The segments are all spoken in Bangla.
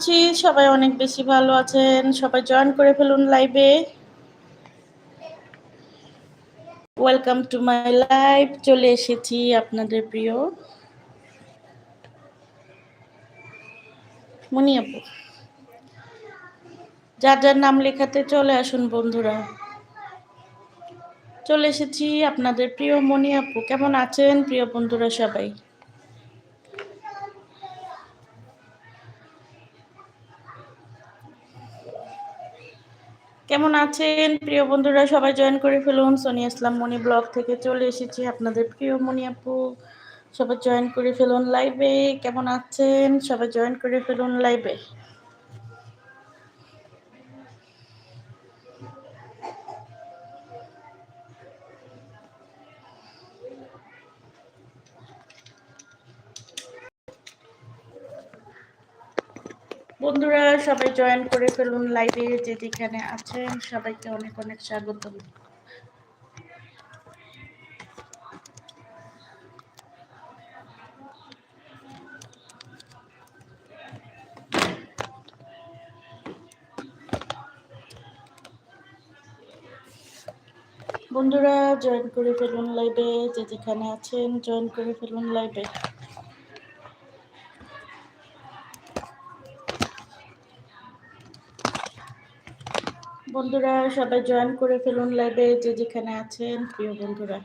করছি সবাই অনেক বেশি ভালো আছেন। সবাই জয়েন করে ফেলুন লাইভে ওয়েলকাম টু মাই লাইভ চলে এসেছি আপনাদের প্রিয়। মনি আপু, যার যার নাম লেখাতে চলে আসুন বন্ধুরা। চলে এসেছি আপনাদের প্রিয় মনি আপু। কেমন আছেন প্রিয় বন্ধুরা সবাই? কেমন আছেন? প্রিয় বন্ধুরা, সবাই জয়েন করে ফেলুন। সোনি ইসলাম মনি ব্লগ থেকে চলে এসেছি আপনাদের প্রিয় মনি আপু। সবাই জয়েন করে ফেলুন লাইভে কেমন আছেন? সবাই জয়েন করে ফেলুন লাইভে বন্ধুরা, সবাই জয়েন করে ফেলুন লাইভে যে যেখানে আছেন। সবাইকে অনেক অনেক স্বাগত বন্ধুরা জয়েন করে ফেলুন লাইভে যে যেখানে আছেন জয়েন করে ফেলুন লাইভে বন্ধুরা, সবাই জয়েন করে ফেলুন লাইভে যে যেখানে আছেন, প্রিয় বন্ধুরা।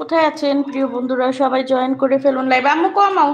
কোথায় আছেন, প্রিয় বন্ধুরা? সবাই জয়েন করে ফেলুন লাইভে আম্মু কমাও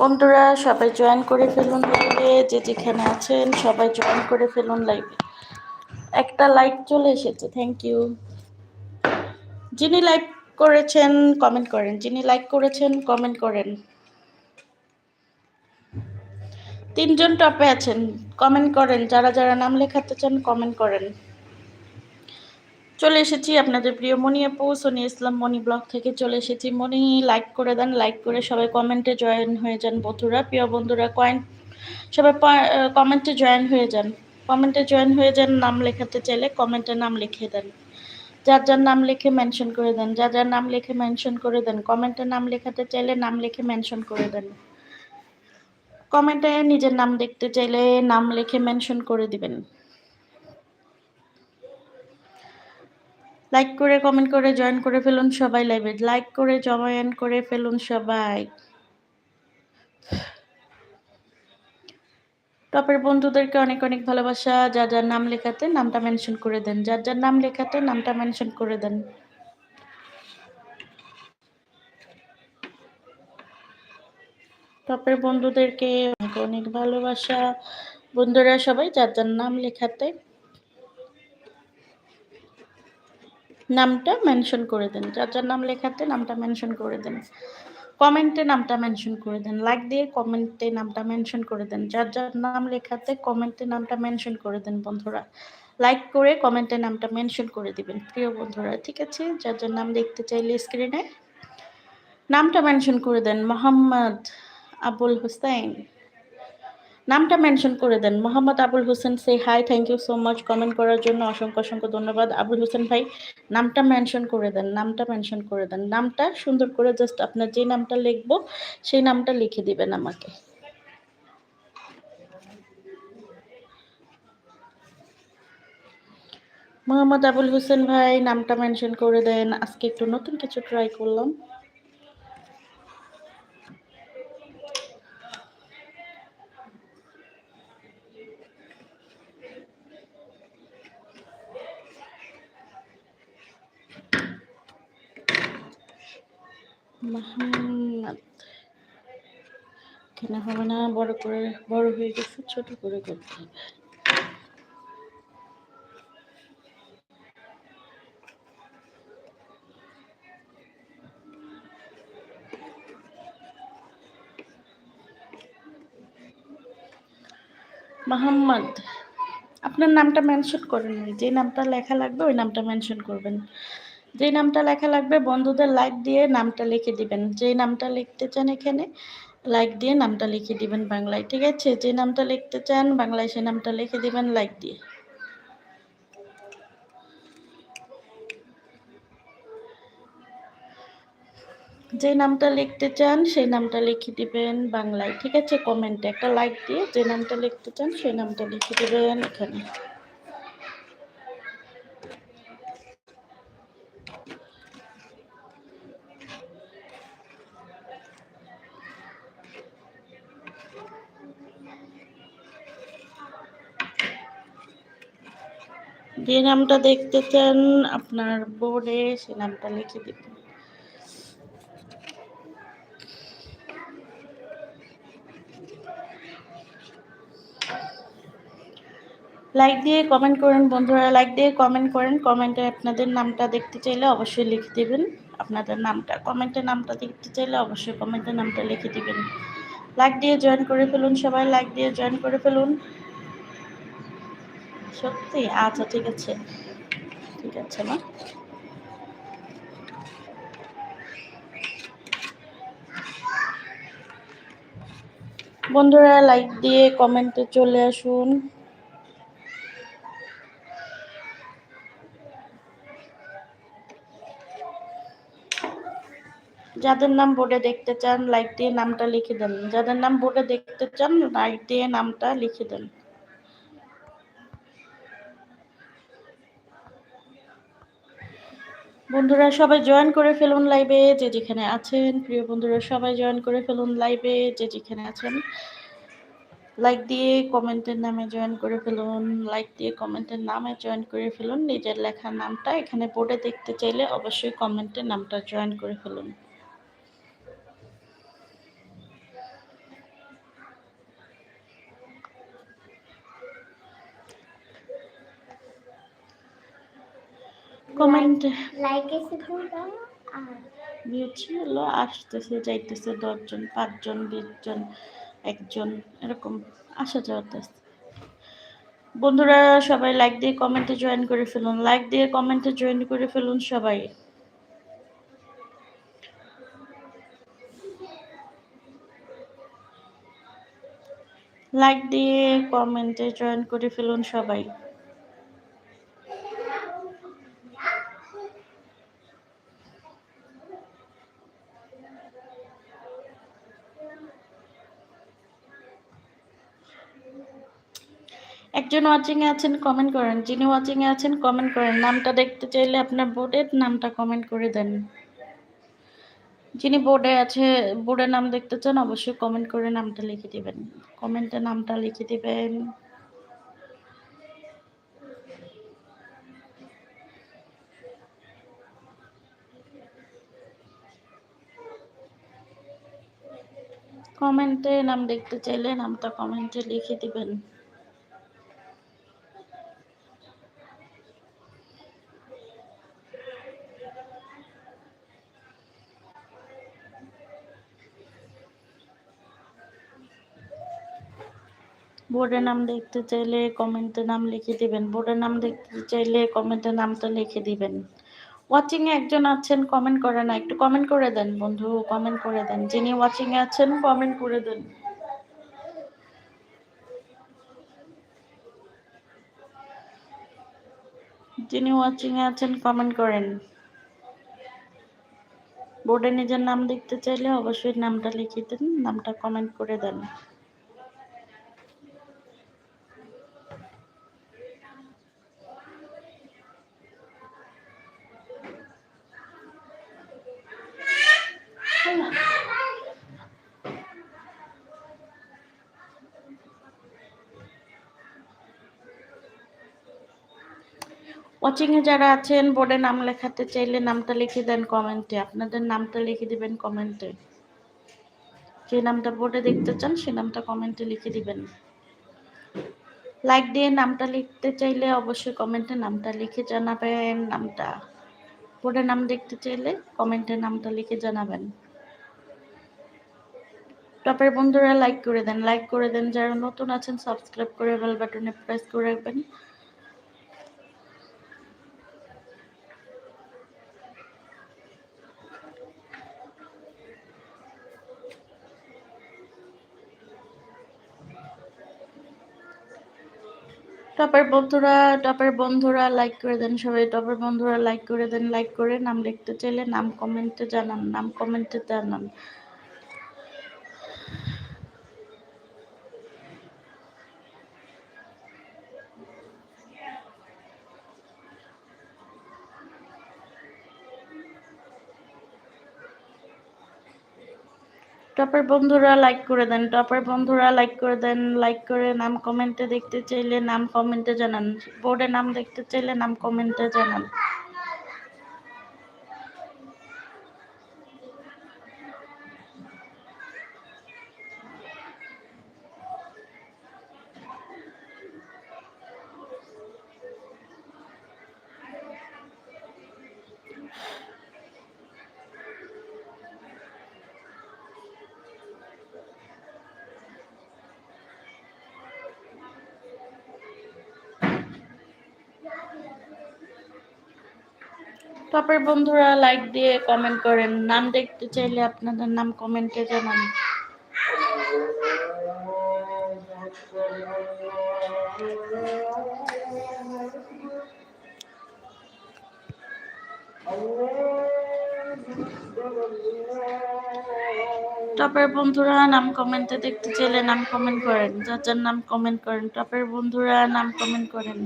বন্ধুরা, সবাই জয়েন করে ফেলুন লাইভে যে যেখানে আছেন, সবাই জয়েন করে ফেলুন লাইভে একটা লাইক চলে এসেছে থ্যাংক ইউ যিনি লাইক করেছেন কমেন্ট করেন। যিনি লাইক করেছেন কমেন্ট করেন। তিনজন টপে আছেন কমেন্ট করেন। যারা যারা নাম লেখাতে চান কমেন্ট করেন। চলে এসেছি আপনাদের প্রিয় মনি আপু সোনি ইসলাম মনি ব্লগ থেকে চলে এসেছি। মনি লাইক করে দেন লাইক করে সবাই কমেন্টে জয়েন হয়ে যান বন্ধুরা, প্রিয় বন্ধুরা কয়েন সবাই কমেন্টে জয়েন হয়ে যান। কমেন্টে জয়েন হয়ে যান, নাম লেখাতে চাইলে কমেন্টে নাম লিখে দেন। যার যার নাম লিখে মেনশন করে দেন, যার যার নাম লিখে মেনশন করে দেন কমেন্টে নাম লেখাতে চাইলে নাম লিখে মেনশন করে দেন। কমেন্টে নিজের নাম দেখতে চাইলে নাম লিখে মেনশন করে দিবেন। লাইক করে কমেন্ট করে জয়েন করে ফেলুন সবাই লাইভে লাইক করে জয়েন করে ফেলুন সবাই। টপের বন্ধুদেরকে অনেক অনেক ভালোবাসা। যার যার নাম লেখাতে নামটা মেনশন করে দেন। যার যার নাম লেখাতে নামটা মেনশন করে দেন। টপের বন্ধুদেরকে অনেক অনেক ভালোবাসা। বন্ধুরা সবাই যার যার নাম লেখাতে নামটা মেনশন করে দেন। যার যার নাম লেখাতে নামটা মেনশন করে দেন। কমেন্টে নামটা মেনশন করে দেন। লাইক দিয়ে কমেন্টে নামটা মেনশন করে দেন। যার যার নাম লেখাতে কমেন্টে নামটা মেনশন করে দেন বন্ধুরা। লাইক করে কমেন্টে নামটা মেনশন করে দিবেন, প্রিয় বন্ধুরা। ঠিক আছে? যার যার নাম দেখতে চাইলে স্ক্রিনে নামটা মেনশন করে দেন। মোহাম্মদ আবুল হুসাইন নামটা মেনশন করে দেন। Mohammad Abul Hossain say hi thank you so much comment করার জন্য অসংখ্য অসংখ্য ধন্যবাদ। আবুল হোসেন ভাই, নামটা মেনশন করে দেন, নামটা মেনশন করে দেন। নামটা সুন্দর করে জাস্ট আপনার যে নামটা লিখব, সেই নামটা লিখে দিবেন আমাকে। মোহাম্মদ আবুল হোসেন ভাই, নামটা মেনশন করে দেন। আজকে একটু নতুন কিছু ট্রাই করলাম মাহমুদ কেন হবে না, বড় করে, বড় হয়ে গেছে, ছোট করে করতে হবে। মোহাম্মদ, আপনার নামটা মেনশন করেন যে নামটা লেখা লাগবে, ওই নামটা মেনশন করবেন। যে নামটা লেখা লাগবে, বন্ধুদের লাইক দিয়ে নামটা লিখে দিবেন। যে নামটা লিখতে চান এখানে লাইক দিয়ে নামটা লিখে দিবেন বাংলায়, ঠিক আছে? যে নামটা লিখতে চান, বাংলায় সে নামটা লিখে দিবেন লাইক দিয়ে। যে নামটা লিখতে চান সেই নামটা লিখে দিবেন বাংলায়, ঠিক আছে? কমেন্টে একটা লাইক দিয়ে যে নামটা লিখতে চান সেই নামটা লিখে দিবেন এখানে। যে নামটা দেখতে চান আপনার বোর্ডে, সে নামটা লিখে দিবেন লাইক দিয়ে কমেন্ট করেন, বন্ধুরা লাইক দিয়ে কমেন্ট করেন। কমেন্টে আপনাদের নামটা দেখতে চাইলে অবশ্যই লিখে দেবেন। আপনাদের নামটা কমেন্টে নামটা দেখতে চাইলে অবশ্যই কমেন্টে নামটা লিখে দিবেন। লাইক দিয়ে জয়েন করে ফেলুন সবাই লাইক দিয়ে জয়েন করে ফেলুন। সত্যি? আচ্ছা ঠিক আছে। ঠিক আছে না বন্ধুরা লাইক দিয়ে কমেন্টে চলে আসুন। যাদের নাম বোর্ডে দেখতে চান লাইক দিয়ে নামটা লিখে দেন। যাদের নাম বোর্ডে দেখতে চান লাইক দিয়ে নামটা লিখে দেন। বন্ধুরা সবাই জয়েন করে ফেলুন লাইভে যে যেখানে আছেন। প্রিয় বন্ধুরা, সবাই জয়েন করে ফেলুন লাইভে যে যেখানে আছেন। লাইক দিয়ে কমেন্টের নামে জয়েন করে ফেলুন লাইক দিয়ে কমেন্টের নামে জয়েন করে ফেলুন। নিজের লেখার নামটা এখানে বোর্ডে দেখতে চাইলে অবশ্যই কমেন্টের নামটা জয়েন করে ফেলুন। কমেন্ট লাইক এসে দাও আর মিউট ছিল আসতেছে যাইতেছে দশজন পাঁচজন বিশজন একজন এরকম আসা যাওয়াতে বন্ধুরা সবাই লাইক দিয়ে কমেন্টে জয়েন করে ফেলুন। লাইক দিয়ে কমেন্টে জয়েন করে ফেলুন সবাই। লাইক দিয়ে কমেন্টে জয়েন করে ফেলুন সবাই। একজন ওয়াচিং এ আছেন কমেন্ট করেন। যিনি ওয়াচিং এ আছেন কমেন্ট করেন। নামটা দেখতে চাইলে আপনার বোর্ডের নামটা কমেন্ট করে দেন। যিনি বোর্ডে আছে বোর্ডের নাম দেখতে চান, অবশ্যই কমেন্ট করে নামটা লিখে দিবেন। কমেন্টে নামটা লিখে দিবেন। কমেন্টে নাম দেখতে চাইলে নামটা কমেন্টে লিখে দিবেন। বোর্ডের নাম দেখতে চাইলে কমেন্টে নাম লিখে দিবেন। বোর্ডের নাম দেখতে চাইলে কমেন্টে নামটা লিখে দিবেন। ওয়াচিং এ একজন আছেন কমেন্ট করে না। একটু কমেন্ট করে দেন বন্ধু কমেন্ট করে দেন। যিনি ওয়াচিং এ আছেন কমেন্ট করে দেন। যিনি ওয়াচিং এ আছেন কমেন্ট করেন। বোর্ডে নিজের নাম দেখতে চাইলে অবশ্যই নামটা লিখে দেন, নামটা কমেন্ট করে দেন। এ যারা আছেন, বোর্ডে নাম লেখাতে চাইলে নামটা লিখে দেন কমেন্টে। আপনাদের নামটা লিখে দিবেন কমেন্টে। যে নামটা বোর্ডে দেখতে চান, সে নামটা কমেন্টে লিখে দিবেন। লাইক দিয়ে নামটা লিখতে চাইলে অবশ্যই কমেন্টে নামটা লিখে জানাবেন নামটা। বোর্ডে নাম দেখতে চাইলে কমেন্টে নামটা লিখে জানাবেন। টপের বন্ধুরা লাইক করে দেন। লাইক করে দেন। যারা নতুন আছেন সাবস্ক্রাইব করে বেল বাটনে প্রেস করে রাখবেন। টপের বন্ধুরা টপের বন্ধুরা লাইক করে দেন সবাই। টপের বন্ধুরা লাইক করে দেন লাইক করে নাম লিখতে চাইলে নাম কমেন্টে জানান, নাম কমেন্টে জানান। টপের বন্ধুরা লাইক করে দেন, টপের বন্ধুরা লাইক করে দেন লাইক করে নাম কমেন্টে দেখতে চাইলে নাম কমেন্টে জানান বোর্ডে নাম দেখতে চাইলে নাম কমেন্টে জানান। টপের বন্ধুরা লাইক দিয়ে কমেন্ট করেন। নাম দেখতে চাইলে আপনাদের নাম কমেন্টে জানান। টপের বন্ধুরা নাম কমেন্টে দেখতে চাইলে নাম কমেন্ট করেন। যার যার নাম কমেন্ট করেন, টপের বন্ধুরা নাম কমেন্ট করেন।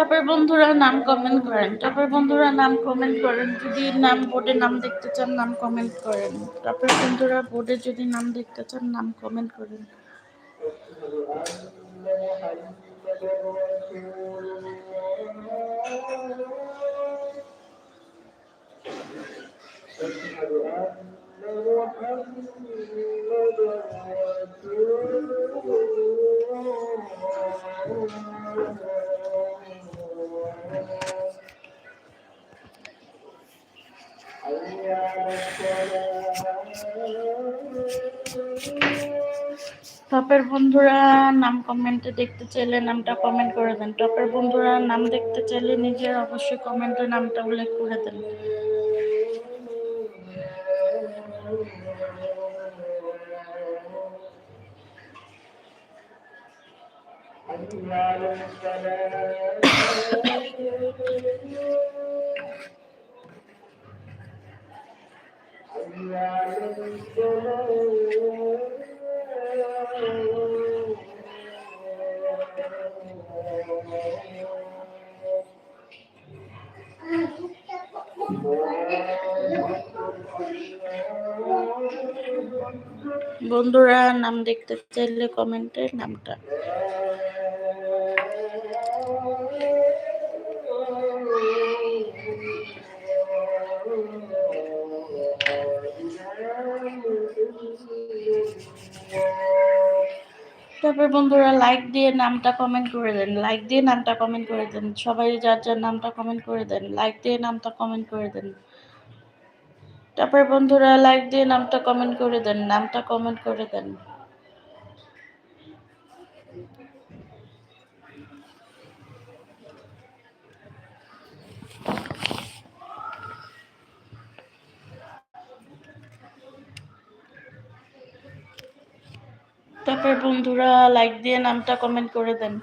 টপের বন্ধুরা নাম কমেন্ট করেন। টপের বন্ধুরা নাম কমেন্ট করেন। যদি নাম বোর্ডে নাম দেখতে চান, নাম কমেন্ট করেন। টপের বন্ধুরা বোর্ডে যদি নাম দেখতে চান, নাম কমেন্ট করেন। টপের বন্ধুরা, নাম কমেন্টে দেখতে চাইলে নামটা কমেন্ট করে দেন। টপের বন্ধুরা, নাম দেখতে চাইলে নিজের অবশ্যই কমেন্টে নামটা উল্লেখ করে দেন। বন্ধুরা নাম দেখতে চাইলে কমেন্টে নামটা। তারপর বন্ধুরা লাইক দিয়ে নামটা কমেন্ট করে দেন লাইক দিয়ে নামটা কমেন্ট করে দেন। সবাই যার যার নামটা কমেন্ট করে দেন লাইক দিয়ে নামটা কমেন্ট করে দেন। তারপর বন্ধুরা লাইক দিয়ে নামটা কমেন্ট করে দেন, নামটা কমেন্ট করে দেন। তারপর বন্ধুরা লাইক দিয়ে নামটা কমেন্ট করে দেন।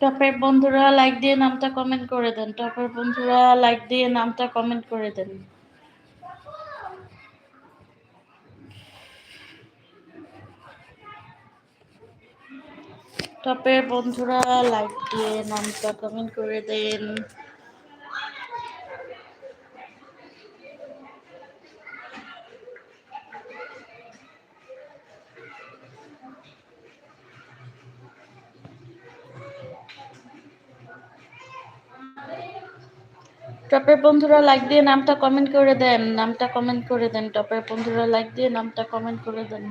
টপের বন্ধুরা লাইক দিয়ে নামটা কমেন্ট করে দেন। টপের বন্ধুরা লাইক দিয়ে নামটা কমেন্ট করে দেন। তবে বন্ধুরা লাইক দিয়ে নামটা কমেন্ট করে দেন। টপের বন্ধুরা লাইক দিয়ে নামটা কমেন্ট করে দেন, নামটা কমেন্ট করে দেন। টপের বন্ধুরা লাইক দিয়ে নামটা কমেন্ট করে দেন।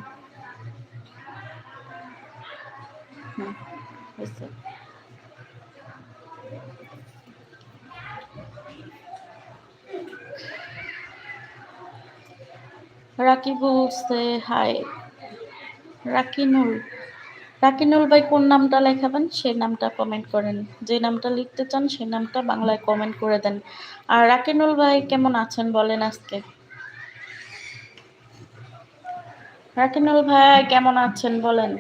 রাকিবুল সে হাই রাকিনুল রাকিনুল ভাই কোন নামটা লেখাবেন? সেই নামটা কমেন্ট করেন। যে নামটা লিখতে চান সেই নামটা বাংলায় কমেন্ট করে দেন। আর রাকিনুল ভাই কেমন আছেন বলেন আজকে? রাকিনুল ভাই কেমন আছেন বলেন?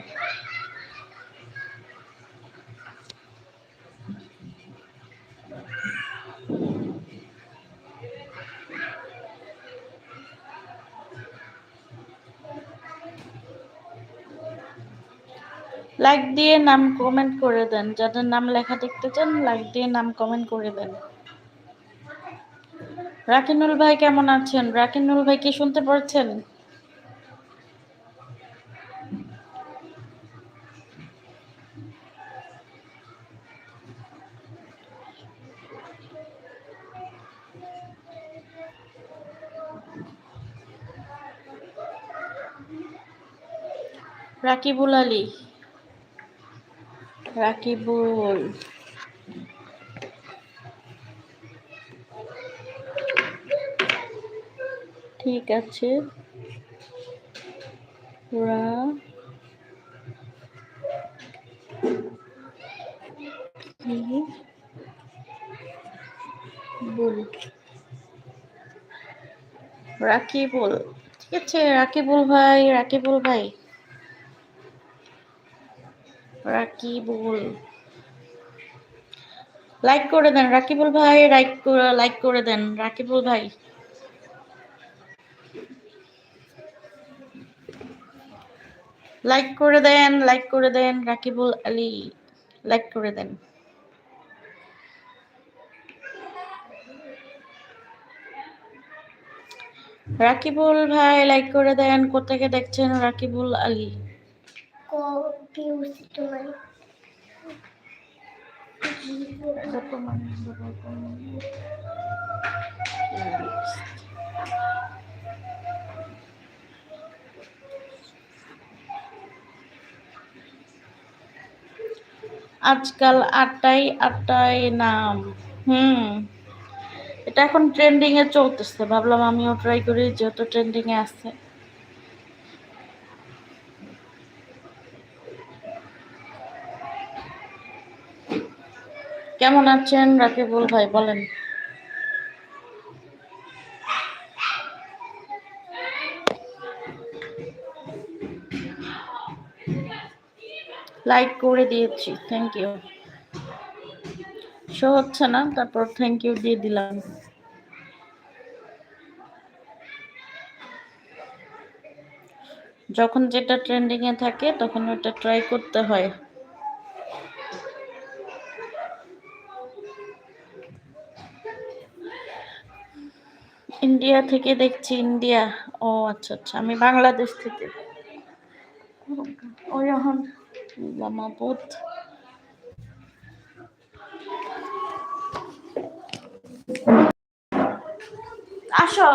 লাইক দিয়ে নাম কমেন্ট করে দেন। যাদের নাম লেখা দেখতে চান লাইক দিয়ে নাম কমেন্ট করে দেন। রাকিনুল ভাই কেমন আছেন? রাকিনুল ভাই কি শুনতে পারছেন? রাকিবুল আলী। রাকিবুল ঠিক আছে। রা। বুল। রাকিবুল। ঠিক আছে রাকিবুল ভাই রাকিবুল ভাই। রাকিবুল লাইক করে দেন, রাকিবুল ভাই লাইক লাইক করে দেন, রাকিবুল ভাই। লাইক করে দেন লাইক করে দেন, রাকিবুল আলী লাইক করে দেন। রাকিবুল ভাই লাইক করে দেন, কোথেকে দেখছেন রাকিবুল আলী? আজকাল আটটাই আটটাই নাম। হুম। এটা এখন ট্রেন্ডিং এ চলতেছে। ভাবলাম আমিও ট্রাই করি, যেহেতু ট্রেন্ডিং এ আছে। কেমন আছেন? রাকিবুল ভাই, বলেন। লাইক করে দিয়েছি থ্যাংক ইউ শো হচ্ছে না, তারপর থ্যাংক ইউ দিয়ে দিলাম। যখন যেটা ট্রেন্ডিং এ থাকে, তখন ওটা ট্রাই করতে হয়। ইন্ডিয়া থেকে দেখছি ইন্ডিয়া ও আচ্ছা আচ্ছা আমি বাংলাদেশ থেকে। ও এখন মাহবুদ আসো।